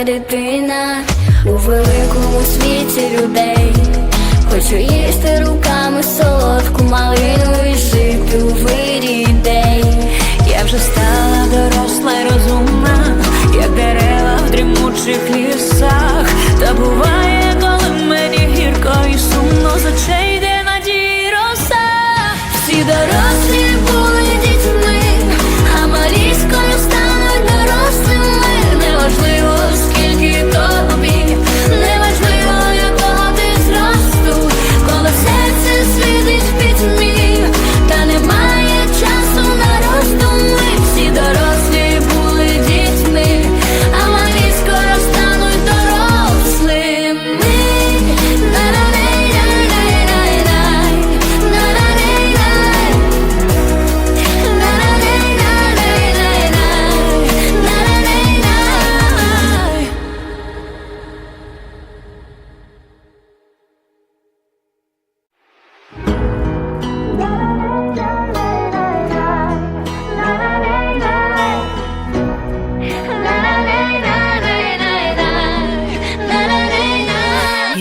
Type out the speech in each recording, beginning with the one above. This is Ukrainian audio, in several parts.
маленька дитина у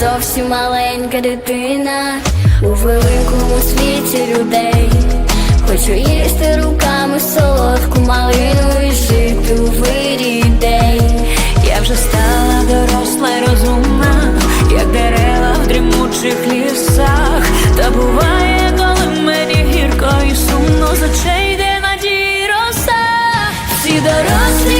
Зовсім маленька дитина у великому світі людей. Хочу їсти руками солодку малину і жити у вирі ідей. Я вже стала доросла й розумна, як дерева в дрімучих лісах. Та буває, коли мені гірко і сумно з очей йде надії роса. Всі дорослі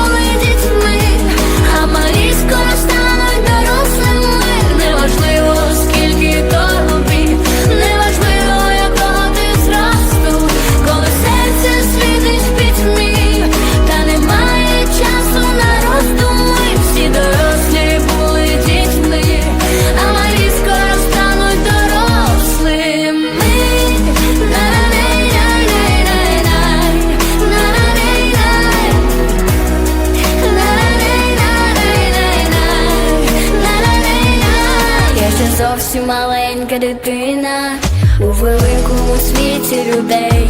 маленька дитина у великому світі людей.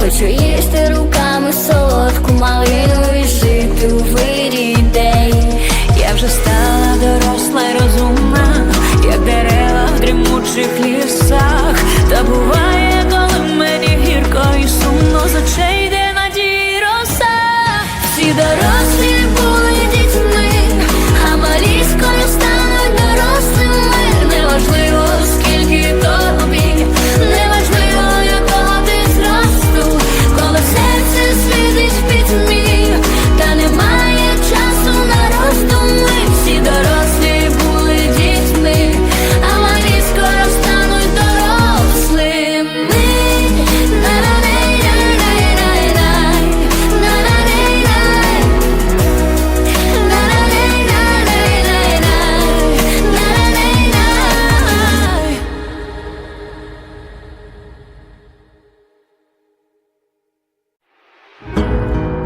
Хочу їсти руками солодку малину і жити у вирій день. Я вже стала доросла й розумна